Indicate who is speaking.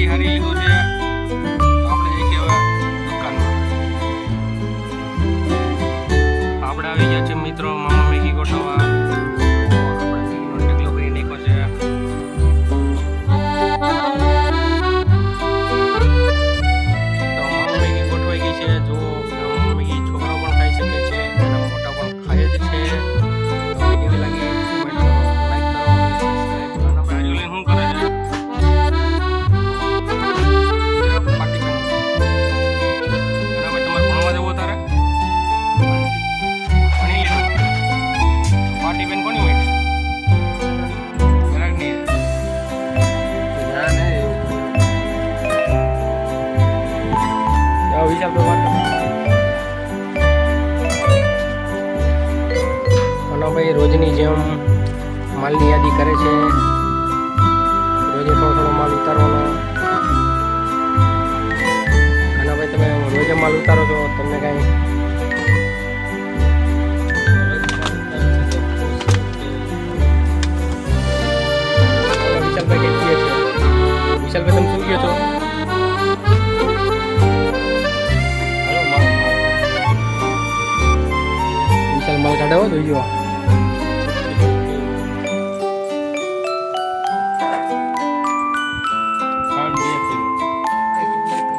Speaker 1: દહીં હરી લીધું છે. આપણે જઈ હવે દુકાનમાં. આપણે આવી ગયા છે મિત્રો વિશાલભાઈ ભાઈ રોજની જેમ માલની યાદી કરે છે. રોજે થોડો થોડો માલ ઉતારવાનો. અને ભાઈ તમે રોજે માલ ઉતારો છો, તમને કાંઈ Đâu có!